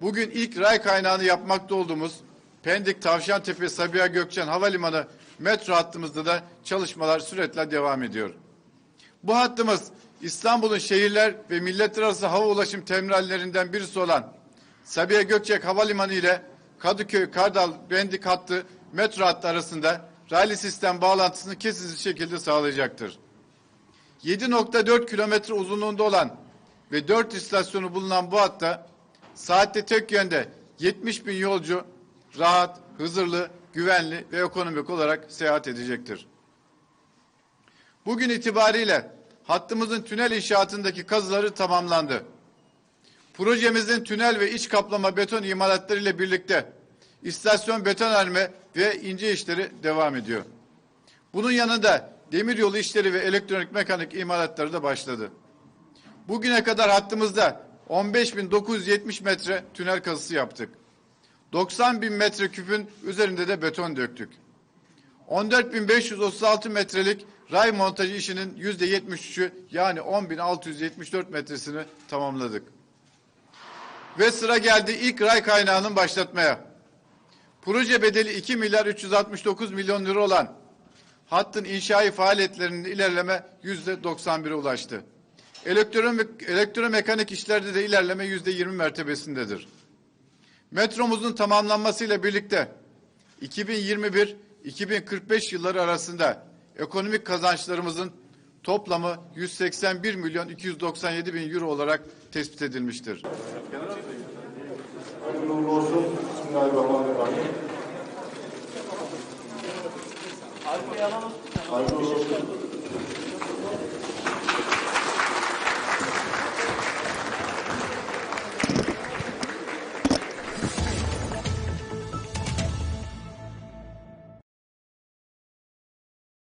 bugün ilk ray kaynağını yapmakta olduğumuz Pendik Tavşantepe Sabiha Gökçen Havalimanı metro hattımızda da çalışmalar süretle devam ediyor. Bu hattımız İstanbul'un şehirler ve milletler arası hava ulaşım terminallerinden birisi olan Sabiha Gökçek Havalimanı ile Kadıköy Kardal Pendik hattı metro hattı arasında raylı sistem bağlantısını kesintisiz şekilde sağlayacaktır. 7.4 kilometre uzunluğunda olan ve 4 istasyonu bulunan bu hatta saatte tek yönde 70 bin yolcu rahat, hızırlı, güvenli ve ekonomik olarak seyahat edecektir. Bugün itibariyle hattımızın tünel inşaatındaki kazıları tamamlandı. Projemizin tünel ve iç kaplama beton imalatları ile birlikte istasyon betonarme ve ince işleri devam ediyor. Bunun yanında demiryolu işleri ve elektronik mekanik imalatları da başladı. Bugüne kadar hattımızda 15.970 metre tünel kazısı yaptık. 90 bin metre küpün üzerinde de beton döktük. 14.536 metrelik ray montajı işinin yüzde 73'ü yani 10.674 metresini tamamladık. Ve sıra geldi ilk ray kaynağının başlatmaya. Proje bedeli 2 milyar 369 milyon lira olan hattın inşai faaliyetlerinin ilerleme yüzde 91'e ulaştı. Elektron, elektromekanik işlerde de ilerleme yüzde 20 mertebesindedir. Metromuzun tamamlanmasıyla birlikte 2021-2045 yılları arasında ekonomik kazançlarımızın toplamı 181 milyon 297 bin euro olarak tespit edilmiştir. Hayırlı uğurlu olsun. Bismillahirrahmanirrahim. Hayırlı uğurlu olsun.